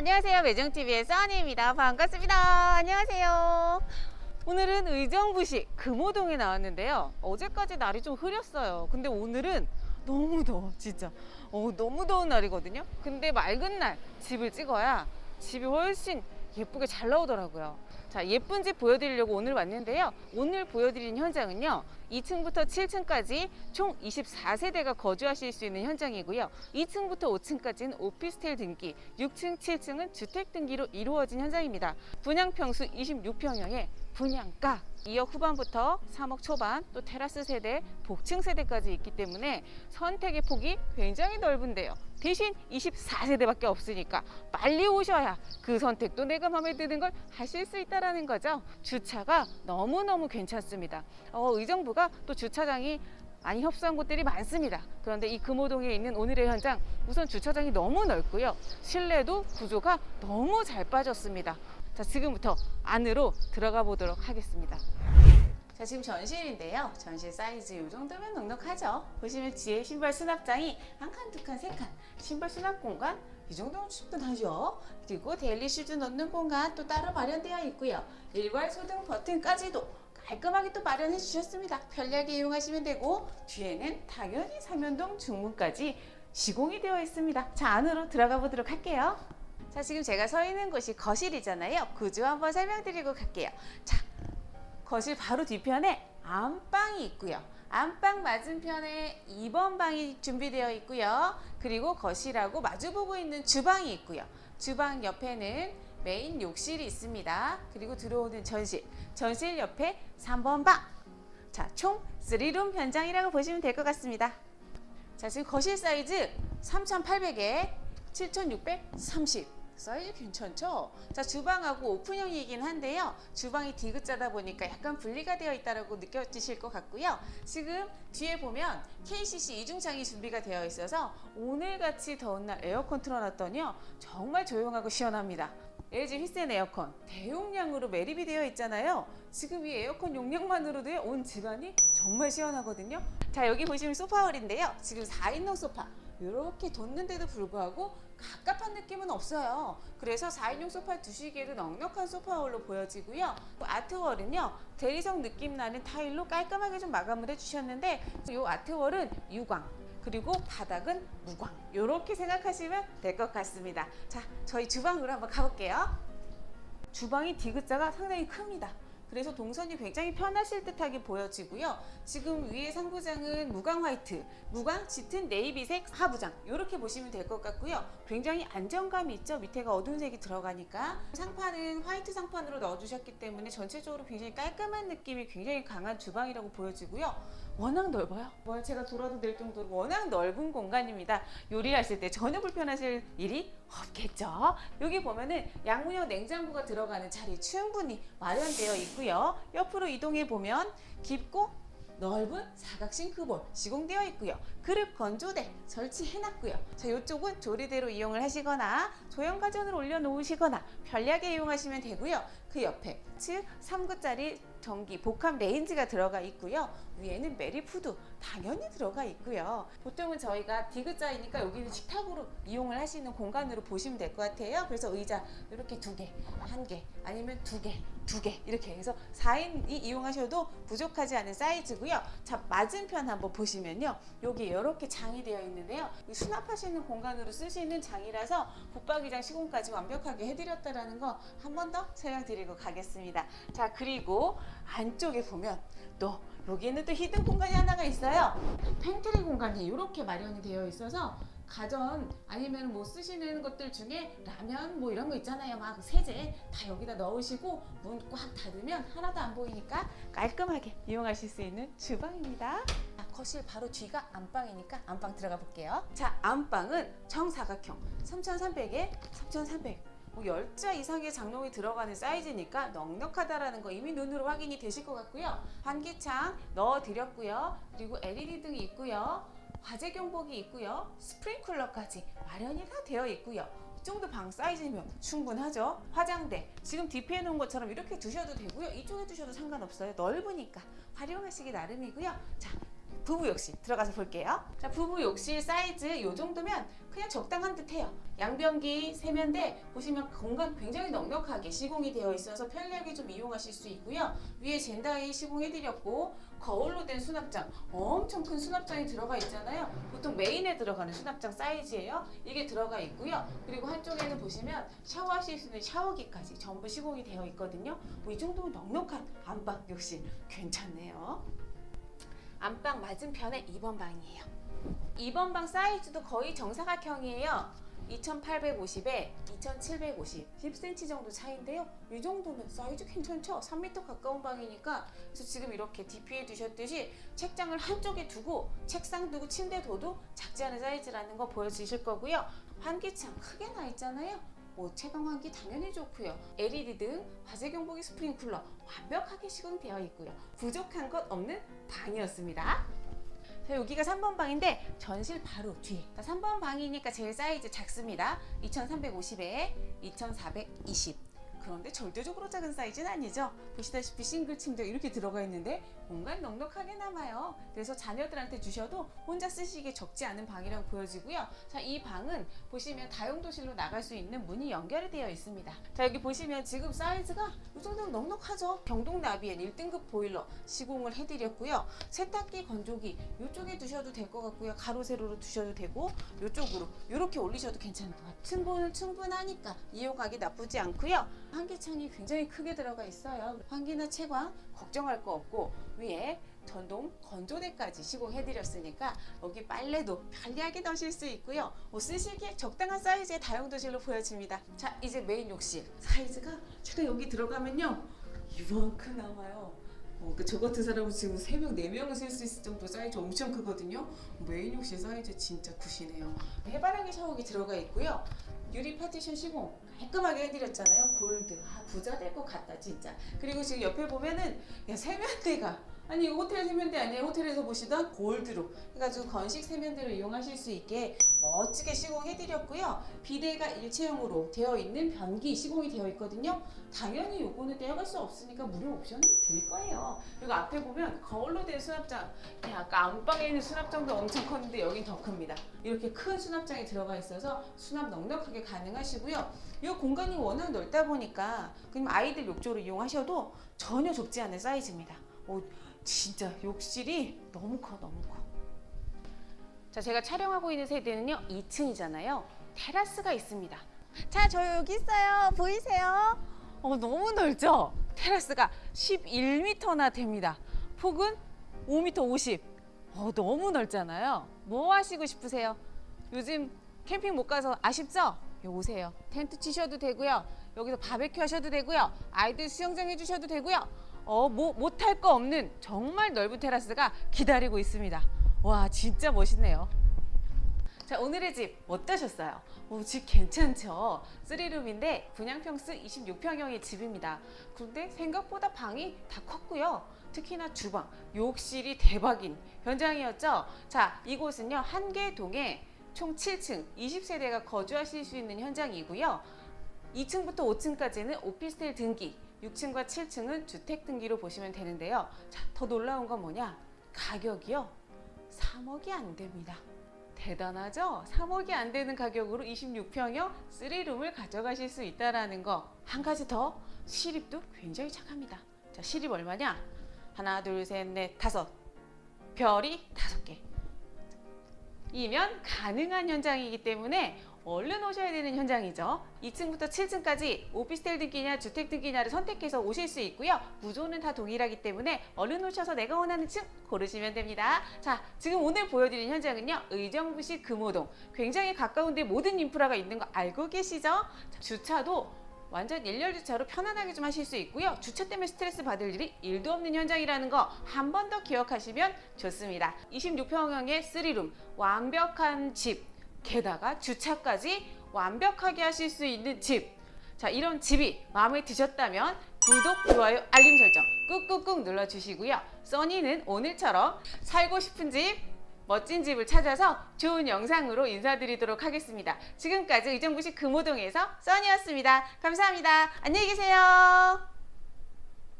안녕하세요. 매정TV의 써니입니다. 반갑습니다. 안녕하세요. 오늘은 의정부시 금호동에 나왔는데요. 어제까지 날이 좀 흐렸어요. 근데 오늘은 너무 더워, 진짜. 어, 너무 더운 날이거든요. 근데 맑은 날 집을 찍어야 집이 훨씬 예쁘게 잘 나오더라고요. 자, 예쁜 집 보여드리려고 오늘 왔는데요. 오늘 보여드리는 현장은요. 2층부터 7층까지 총 24세대가 거주하실 수 있는 현장이고요. 2층부터 5층까지는 오피스텔 등기, 6층, 7층은 주택 등기로 이루어진 현장입니다. 분양 평수 26평형의 분양가 2억 후반부터 3억 초반, 또 테라스 세대, 복층 세대까지 있기 때문에 선택의 폭이 굉장히 넓은데요. 대신 24세대밖에 없으니까 빨리 오셔야 그 선택도 내가 마음에 드는 걸 하실 수 있다라는 거죠. 주차가 너무너무 괜찮습니다. 어, 의정부가 또 주차장이 많이 협소한 곳들이 많습니다. 그런데 이 금호동에 있는 오늘의 현장 우선 주차장이 너무 넓고요. 실내도 구조가 너무 잘 빠졌습니다. 자, 지금부터 안으로 들어가 보도록 하겠습니다. 자, 지금 전실인데요. 전실 사이즈 이 정도면 넉넉하죠. 보시면 뒤에 신발 수납장이 한 칸, 두 칸, 세 칸. 신발 수납 공간 이 정도면 충분하죠. 그리고 데일리 슈즈 넣는 공간 또 따로 마련되어 있고요. 일괄 소등 버튼까지도 깔끔하게 또 마련해 주셨습니다. 편리하게 이용하시면 되고 뒤에는 당연히 삼연동 중문까지 시공이 되어 있습니다. 자, 안으로 들어가 보도록 할게요. 자, 지금 제가 서 있는 곳이 거실이잖아요. 구조 한번 설명드리고 갈게요. 자, 거실 바로 뒤편에 안방이 있고요. 안방 맞은편에 2번 방이 준비되어 있고요. 그리고 거실하고 마주보고 있는 주방이 있고요. 주방 옆에는 메인 욕실이 있습니다. 그리고 들어오는 전실, 전실 옆에 3번 방. 자, 총 3룸 현장이라고 보시면 될 것 같습니다. 자, 지금 거실 사이즈 3,800에 7,630. 사이즈 괜찮죠? 자, 주방하고 오픈형이긴 한데요. 주방이 디귿자다 보니까 약간 분리가 되어 있다고 느껴지실 것 같고요. 지금 뒤에 보면 KCC 이중창이 준비가 되어 있어서 오늘같이 더운 날 에어컨 틀어놨더니요. 정말 조용하고 시원합니다. LG 휘센 에어컨 대용량으로 매립이 되어 있잖아요. 지금 이 에어컨 용량만으로도 온 집안이 정말 시원하거든요. 자, 여기 보시면 소파홀인데요. 지금 4인용 소파. 이렇게 뒀는데도 불구하고 갑갑한 느낌은 없어요. 그래서 4인용 소파 두시기에도 넉넉한 소파홀로 보여지고요. 아트월은요, 대리석 느낌 나는 타일로 깔끔하게 좀 마감을 해주셨는데, 이 아트월은 유광, 그리고 바닥은 무광. 이렇게 생각하시면 될 것 같습니다. 자, 저희 주방으로 한번 가볼게요. 주방이 디귿자가 상당히 큽니다. 그래서 동선이 굉장히 편하실 듯하게 보여지고요. 지금 위에 상부장은 무광 화이트, 무광 짙은 네이비색 하부장 이렇게 보시면 될 것 같고요. 굉장히 안정감이 있죠. 밑에가 어두운 색이 들어가니까 상판은 화이트 상판으로 넣어주셨기 때문에 전체적으로 굉장히 깔끔한 느낌이 굉장히 강한 주방이라고 보여지고요. 워낙 넓어요. 뭐 제가 돌아도 될 정도로 워낙 넓은 공간입니다. 요리하실 때 전혀 불편하실 일이 없겠죠. 여기 보면은 양문형 냉장고가 들어가는 자리 충분히 마련되어 있고요. 옆으로 이동해 보면 깊고 넓은 사각 싱크볼 시공되어 있고요. 그릇 건조대 설치해놨고요. 자, 이쪽은 조리대로 이용을 하시거나 조형 가전을 올려놓으시거나 편리하게 이용하시면 되고요. 그 옆에 즉 3구짜리 전기 복합 레인지가 들어가 있고요. 위에는 메리푸드 당연히 들어가 있고요. 보통은 저희가 디귿자이니까 여기는 식탁으로 이용을 하시는 공간으로 보시면 될 것 같아요. 그래서 의자 이렇게 두 개, 한 개, 아니면 두 개, 두 개 이렇게 해서 4인이 이용하셔도 부족하지 않은 사이즈고요. 자, 맞은편 한번 보시면요. 여기 이렇게 장이 되어 있는데요. 이 수납하시는 공간으로 쓰시는 장이라서 붙박이장 시공까지 완벽하게 해드렸다라는 거 한 번 더 설명드 리고 가겠습니다. 자, 그리고 안쪽에 보면 또 여기에는 또 히든 공간이 하나가 있어요. 팬트리 공간이 이렇게 마련이 되어 있어서 가전 아니면 뭐 쓰시는 것들 중에 라면 뭐 이런 거 있잖아요. 막 세제 다 여기다 넣으시고 문 꽉 닫으면 하나도 안 보이니까 깔끔하게 이용하실 수 있는 주방입니다. 아, 거실 바로 뒤가 안방이니까 안방 들어가 볼게요. 자, 안방은 정사각형 3,300에 3,300. 뭐 10자 이상의 장롱이 들어가는 사이즈니까 넉넉하다라는 거 이미 눈으로 확인이 되실 것 같고요. 환기창 넣어드렸고요. 그리고 LED 등이 있고요. 화재 경보기 있고요. 스프링클러까지 마련이 다 되어 있고요. 이 정도 방 사이즈면 충분하죠. 화장대 지금 디피해 놓은 것처럼 이렇게 두셔도 되고요. 이쪽에 두셔도 상관없어요. 넓으니까 활용하시기 나름이고요. 자 부부 욕실 들어가서 볼게요. 자, 부부 욕실 사이즈 요 정도면 그냥 적당한 듯해요. 양변기, 세면대 보시면 공간 굉장히 넉넉하게 시공이 되어 있어서 편리하게 좀 이용하실 수 있고요. 위에 젠다이 시공해드렸고 거울로 된 수납장 엄청 큰 수납장이 들어가 있잖아요. 보통 메인에 들어가는 수납장 사이즈예요. 이게 들어가 있고요. 그리고 한쪽에는 보시면 샤워하실 수 있는 샤워기까지 전부 시공이 되어 있거든요. 뭐 이 정도면 넉넉한 안방 욕실 괜찮네요. 안방 맞은편에 2번 방이에요. 2번 방 사이즈도 거의 정사각형이에요. 2850에 2750, 10cm 정도 차인데요. 이 정도면 사이즈 괜찮죠? 3m 가까운 방이니까 그래서 지금 이렇게 DP에 두셨듯이 책장을 한쪽에 두고 책상 두고 침대 둬도 작지 않은 사이즈라는 거 보여주실 거고요. 환기창 크게 나 있잖아요. 뭐 채광 환기 당연히 좋고요. LED 등 화재 경보기 스프링 쿨러 완벽하게 시공되어 있고요. 부족한 것 없는 방이었습니다. 자, 여기가 3번 방인데 전실 바로 뒤에. 자, 3번 방이니까 제일 사이즈 작습니다. 2350에 2420. 그런데 절대적으로 작은 사이즈는 아니죠. 보시다시피 싱글 침대 이렇게 들어가 있는데 공간 넉넉하게 남아요. 그래서 자녀들한테 주셔도 혼자 쓰시기에 적지 않은 방이라고 보여지고요. 자, 이 방은 보시면 다용도실로 나갈 수 있는 문이 연결이 되어 있습니다. 자, 여기 보시면 지금 사이즈가 이 정도면 넉넉하죠. 경동 나비엔 1등급 보일러 시공을 해드렸고요. 세탁기, 건조기 이쪽에 두셔도 될 것 같고요. 가로 세로로 두셔도 되고 이쪽으로 이렇게 올리셔도 괜찮을 것 같아요. 층고는 충분하니까 이용하기 나쁘지 않고요. 환기창이 굉장히 크게 들어가 있어요. 환기나 채광 걱정할 거 없고 위에 전동 건조대까지 시공해드렸으니까 여기 빨래도 편리하게 넣으실 수 있고요. 뭐 쓰시기에 적당한 사이즈의 다용도실로 보여집니다. 자 이제 메인 욕실 사이즈가 제가 여기 들어가면요 이만큼 나와요. 어, 그 저 같은 사람은 지금 3명, 4명을 쓸 수 있을 정도 사이즈 엄청 크거든요. 메인 욕실 사이즈 진짜 굿이네요. 해바라기 샤워기 들어가 있고요. 유리 파티션 시공 깔끔하게 해드렸잖아요. 골드. 아, 부자 될 것 같다, 진짜. 그리고 지금 옆에 보면은, 야, 세면대가. 아니, 호텔 세면대 아니에요? 호텔에서 보시던 골드로. 해가지고 건식 세면대로 이용하실 수 있게 멋지게 시공해드렸고요. 비대가 일체형으로 되어 있는 변기 시공이 되어 있거든요. 당연히 요거는 떼어갈 수 없으니까 무료 옵션을 드릴 거예요. 그리고 앞에 보면 거울로 된 수납장. 야, 아까 안방에 있는 수납장도 엄청 컸는데 여긴 더 큽니다. 이렇게 큰 수납장이 들어가 있어서 수납 넉넉하게 가능하시고요. 이 공간이 워낙 넓다 보니까 그냥 아이들 욕조로 이용하셔도 전혀 좁지 않은 사이즈입니다. 오, 진짜 욕실이 너무 커, 너무 커. 자, 제가 촬영하고 있는 세대는요, 2층이잖아요. 테라스가 있습니다. 자, 저 여기 있어요. 보이세요? 어, 너무 넓죠? 테라스가 11m나 됩니다. 폭은 5m 50. 어, 너무 넓잖아요. 뭐 하시고 싶으세요? 요즘 캠핑 못 가서 아쉽죠? 여기 오세요. 텐트 치셔도 되고요. 여기서 바베큐 하셔도 되고요. 아이들 수영장 해주셔도 되고요. 어, 뭐 못할 거 없는 정말 넓은 테라스가 기다리고 있습니다. 와, 진짜 멋있네요. 자, 오늘의 집 어떠셨어요? 오, 집 괜찮죠? 3룸인데 분양평수 26평형의 집입니다. 그런데 생각보다 방이 다 컸고요. 특히나 주방, 욕실이 대박인 현장이었죠? 자, 이곳은요, 한계동에 총 7층, 20세대가 거주하실 수 있는 현장이고요. 2층부터 5층까지는 오피스텔 등기, 6층과 7층은 주택 등기로 보시면 되는데요. 자, 더 놀라운 건 뭐냐? 가격이요. 3억이 안 됩니다. 대단하죠? 3억이 안 되는 가격으로 26평형 3룸을 가져가실 수 있다라는 거. 한 가지 더 시립도 굉장히 착합니다. 자, 시립 얼마냐? 하나, 둘, 셋, 넷, 다섯. 별이 다섯 개. 이면 가능한 현장이기 때문에 얼른 오셔야 되는 현장이죠. 2층부터 7층까지 오피스텔 등기냐 주택 등기냐를 선택해서 오실 수 있고요. 구조는 다 동일하기 때문에 얼른 오셔서 내가 원하는 층 고르시면 됩니다. 자, 지금 오늘 보여드린 현장은요. 의정부시 금호동. 굉장히 가까운데 모든 인프라가 있는 거 알고 계시죠? 자, 주차도 완전 일렬 주차로 편안하게 좀 하실 수 있고요. 주차 때문에 스트레스 받을 일이 일도 없는 현장이라는 거 한 번 더 기억하시면 좋습니다. 26평형의 3룸 완벽한 집 게다가 주차까지 완벽하게 하실 수 있는 집. 자, 이런 집이 마음에 드셨다면 구독, 좋아요, 알림 설정 꾹꾹꾹 눌러주시고요. 써니는 오늘처럼 살고 싶은 집, 멋진 집을 찾아서 좋은 영상으로 인사드리도록 하겠습니다. 지금까지 의정부시 금호동에서 써니였습니다. 감사합니다. 안녕히 계세요.